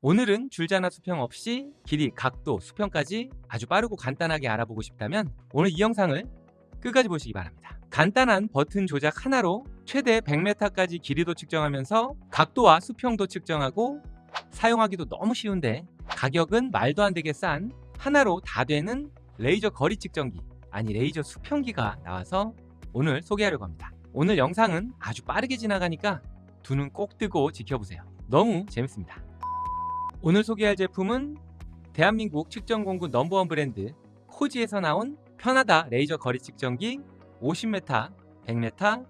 오늘은 줄자나 수평 없이 길이, 각도, 수평까지 아주 빠르고 간단하게 알아보고 싶다면 오늘 이 영상을 끝까지 보시기 바랍니다. 간단한 버튼 조작 하나로 최대 100m까지 길이도 측정하면서 각도와 수평도 측정하고 사용하기도 너무 쉬운데 가격은 말도 안 되게 싼 하나로 다 되는 레이저 거리 측정기 아니 레이저 수평기가 나와서 오늘 소개하려고 합니다. 오늘 영상은 아주 빠르게 지나가니까 두 눈 꼭 뜨고 지켜보세요. 너무 재밌습니다. 오늘 소개할 제품은 대한민국 측정 공구 넘버원 브랜드 코지에서 나온 편하다 레이저 거리 측정기 50m, 100m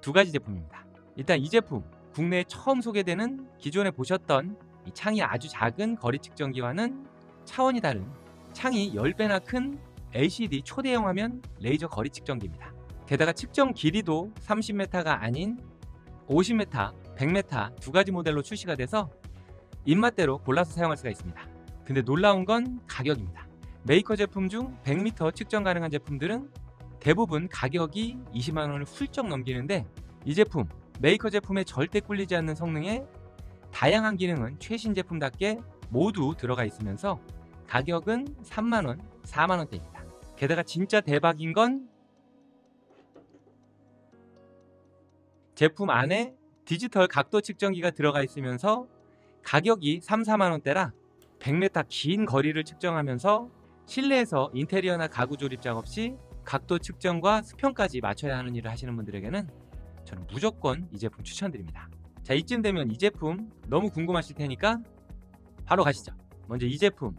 두 가지 제품입니다. 일단 이 제품 국내에 처음 소개되는 기존에 보셨던 이 창이 아주 작은 거리 측정기와는 차원이 다른 창이 10배나 큰 LCD 초대형 화면 레이저 거리 측정기입니다. 게다가 측정 길이도 30m가 아닌 50m, 100m 두 가지 모델로 출시가 돼서 입맛대로 골라서 사용할 수가 있습니다. 근데 놀라운 건 가격입니다. 메이커 제품 중 100m 측정 가능한 제품들은 대부분 가격이 20만 원을 훌쩍 넘기는데 이 제품 메이커 제품에 절대 꿀리지 않는 성능에 다양한 기능은 최신 제품답게 모두 들어가 있으면서 가격은 3만 원, 4만 원대입니다. 게다가 진짜 대박인 건 제품 안에 디지털 각도 측정기가 들어가 있으면서 가격이 3, 4만 원대라 100m 긴 거리를 측정하면서 실내에서 인테리어나 가구 조립 작업 시 각도 측정과 수평까지 맞춰야 하는 일을 하시는 분들에게는 저는 무조건 이 제품 추천드립니다. 자, 이쯤 되면 이 제품 너무 궁금하실 테니까 바로 가시죠. 먼저 이 제품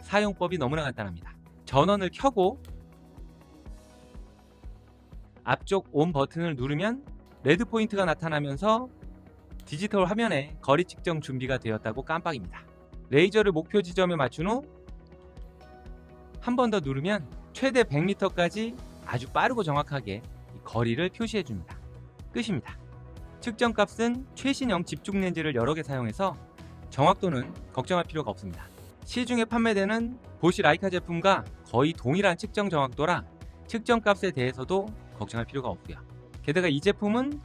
사용법이 너무나 간단합니다. 전원을 켜고 앞쪽 온 버튼을 누르면 레드 포인트가 나타나면서 디지털 화면에 거리 측정 준비가 되었다고 깜빡입니다. 레이저를 목표 지점에 맞춘 후 한 번 더 누르면 최대 100m까지 아주 빠르고 정확하게 이 거리를 표시해 줍니다. 끝입니다. 측정 값은 최신형 집중 렌즈를 여러 개 사용해서 정확도는 걱정할 필요가 없습니다. 시중에 판매되는 보시 라이카 제품과 거의 동일한 측정 정확도라 측정 값에 대해서도 걱정할 필요가 없고요. 게다가 이 제품은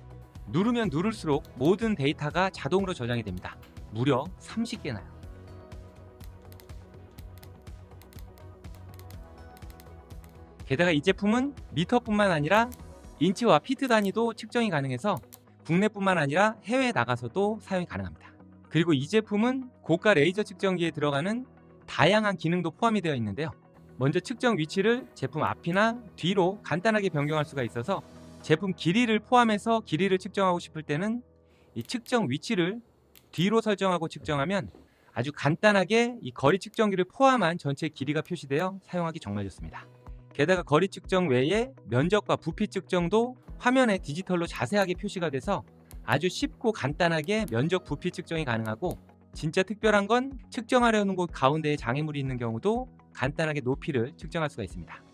누르면 누를수록 모든 데이터가 자동으로 저장이 됩니다. 무려 30개나요. 게다가 이 제품은 미터뿐만 아니라 인치와 피트 단위도 측정이 가능해서 국내뿐만 아니라 해외에 나가서도 사용이 가능합니다. 그리고 이 제품은 고가 레이저 측정기에 들어가는 다양한 기능도 포함이 되어 있는데요. 먼저 측정 위치를 제품 앞이나 뒤로 간단하게 변경할 수가 있어서 제품 길이를 포함해서 길이를 측정하고 싶을 때는 이 측정 위치를 뒤로 설정하고 측정하면 아주 간단하게 이 거리 측정기를 포함한 전체 길이가 표시되어 사용하기 정말 좋습니다. 게다가 거리 측정 외에 면적과 부피 측정도 화면에 디지털로 자세하게 표시가 돼서 아주 쉽고 간단하게 면적 부피 측정이 가능하고 진짜 특별한 건 측정하려는 곳 가운데에 장애물이 있는 경우도 간단하게 높이를 측정할 수가 있습니다.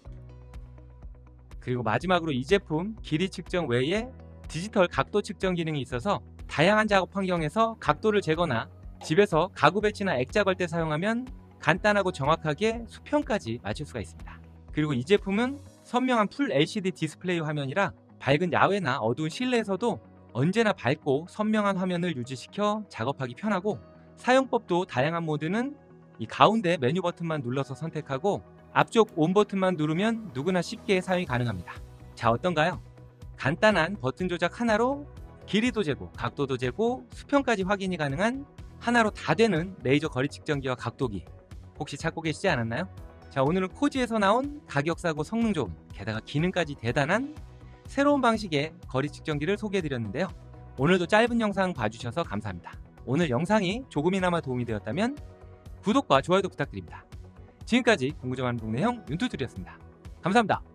그리고 마지막으로 이 제품 길이 측정 외에 디지털 각도 측정 기능이 있어서 다양한 작업 환경에서 각도를 재거나 집에서 가구 배치나 액자 걸 때 사용하면 간단하고 정확하게 수평까지 맞출 수가 있습니다. 그리고 이 제품은 선명한 풀 LCD 디스플레이 화면이라 밝은 야외나 어두운 실내에서도 언제나 밝고 선명한 화면을 유지시켜 작업하기 편하고 사용법도 다양한 모드는 이 가운데 메뉴 버튼만 눌러서 선택하고 앞쪽 온 버튼만 누르면 누구나 쉽게 사용이 가능합니다. 자 어떤가요? 간단한 버튼 조작 하나로 길이도 재고 각도도 재고 수평까지 확인이 가능한 하나로 다 되는 레이저 거리 측정기와 각도기 혹시 찾고 계시지 않았나요? 자 오늘은 코지에서 나온 가격 싸고 성능 좋은 게다가 기능까지 대단한 새로운 방식의 거리 측정기를 소개해드렸는데요. 오늘도 짧은 영상 봐주셔서 감사합니다. 오늘 영상이 조금이나마 도움이 되었다면 구독과 좋아요도 부탁드립니다. 지금까지 공부좀 하는 동네 형 윤투들이었습니다. 감사합니다.